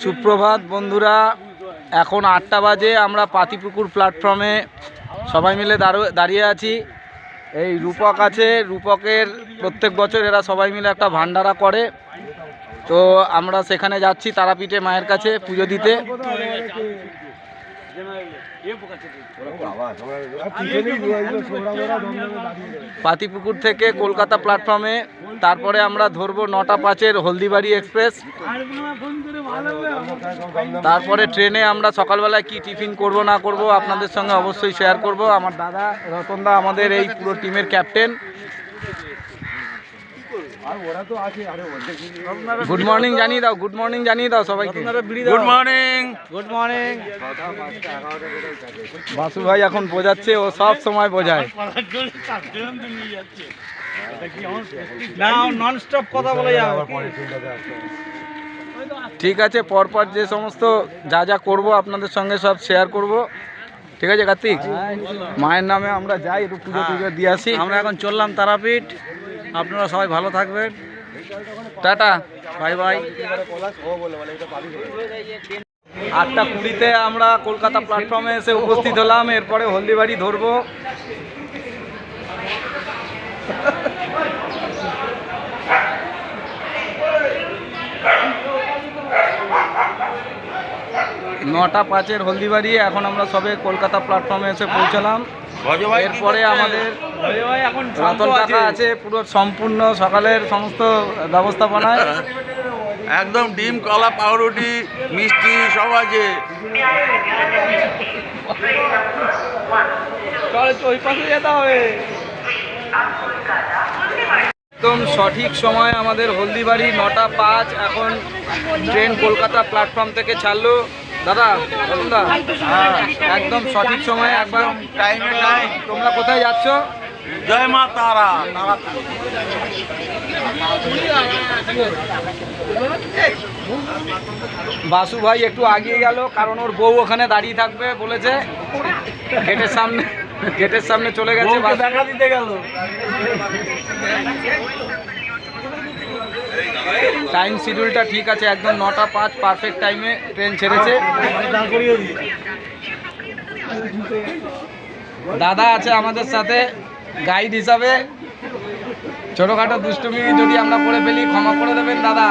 সুপ্রভাত, বন্ধুরা। এখন আটটা বাজে, আমরা পাতিপুকুর প্ল্যাটফর্মে সবাই মিলে দাঁড়ো- দাঁড়িয়ে আছি। এই রূপক আছে, রূপকের প্রত্যেক বছর এরা সবাই মিলে একটা ভান্ডারা করে। তো আমরা সেখানে যাচ্ছি তারাপীঠে মায়ের কাছে পুজো দিতে। পাতিপুকুর থেকে কলকাতা প্ল্যাটফর্মে, তারপরে আমরা ধরবো নটা পাঁচের হলদিবাড়ি এক্সপ্রেস। তারপরে ট্রেনে আমরা সকালবেলায় কি টিফিন করব, না করব, আপনাদের সঙ্গে অবশ্যই শেয়ার করব। আমার দাদা, রতনদা আমাদের এই পুরো টিমের ক্যাপ্টেন। গুড মর্নিং জানিয়ে দাও গুড মর্নিং জানিয়ে দাও সবাইকে। Good morning good morning Basu ভাই এখন বোঝাচ্ছে ও সব সময় বোঝায়। ঠিক আছে পরপর যে সমস্ত যা যা করব আপনাদের সঙ্গে সব শেয়ার করব। ঠিক আছে কার্তিক? মায়ের নামে আমরা যাই একটু পুজো টুজো দিয়ে আসি। আমরা এখন চললাম তারাপীঠ। আপনারা সবাই ভালো থাকবেন। Tata bye bye. আটটা কুড়িতে আমরা কলকাতা প্ল্যাটফর্মে এসে উপস্থিত হলাম এরপরে হলদিবাড়ি ধরবো। নটা পাঁচের হলদিবাড়ি এখন আমরা সবে কলকাতা প্ল্যাটফর্মে এসে পৌঁছালাম। এরপরে আমাদের রতন কাকা আছে। পুরো সম্পূর্ণ সকালের সমস্ত ব্যবস্থাপনায়। একদম ডিম কলা পাউরুটি মিষ্টি সব আছে। ওই পাশে যেতে হবে। একদম সঠিক সময় আমাদের হলদিবাড়ি নটা পাঁচ এখন ট্রেন কলকাতা প্ল্যাটফর্ম থেকে ছাড়লো। দাদা বলুন দা হ্যাঁ একদম সঠিক সময় একবার টাইমে টাইম তোমরা কোথায় যাচ্ছ? জয় মা তারা বাসু ভাই একটু আগিয়ে গেল কারণ ওর বউ ওখানে দাঁড়িয়ে থাকবে বলেছে। গেটের সামনে গেটের সামনে চলে গেছে দেখা দিতে গেল। টাইম শিডিউলটা ঠিক আছে একদম নটা পাঁচ পারফেক্ট টাইমে ট্রেন ছেড়েছে। দাদা আছে আমাদের সাথে। গাইড হিসাবে ছোটখাটো দুষ্টুমি যদি আমরা করে ফেলি ক্ষমা করে দেবেন দাদা।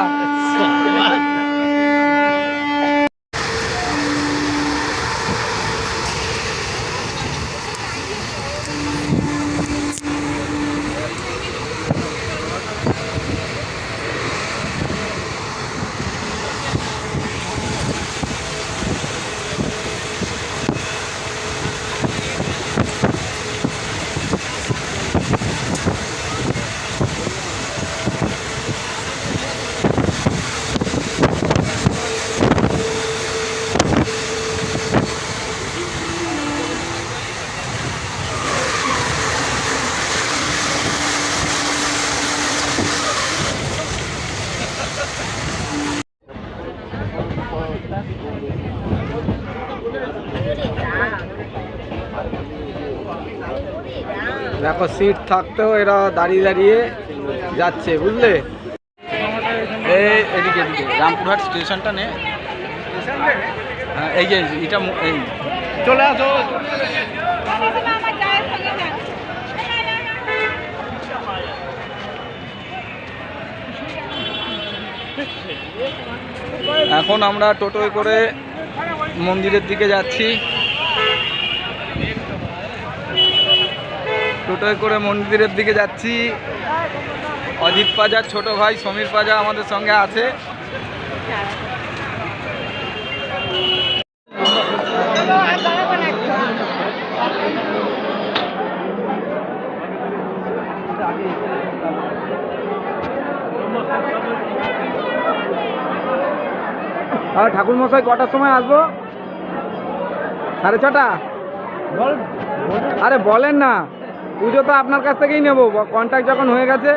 দেখো সিট থাকতেও এরা দাঁড়িয়ে দাঁড়িয়ে যাচ্ছে, বুঝলে? এদিকে এদিকে, রামপুরহাট স্টেশনটা নে। হ্যাঁ এই যে এটা এই। চলে আসো। এখন আমরা টোটোয় করে মন্দিরের দিকে যাচ্ছি। টোটোয় করে মন্দিরের দিকে যাচ্ছি। অজিত পাজা ছোট ভাই সমীর পাজা আমাদের সঙ্গে আছে। আর ঠাকুর মশাই কটার সময় আসব? সাড়ে ছটা? আরে বলেন না পুজো তো আপনার কাছ থেকেই নেব কন্ট্যাক্ট যখন হয়ে গেছে।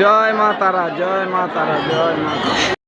জয় মা তারা জয় মা তারা জয় মা তারা।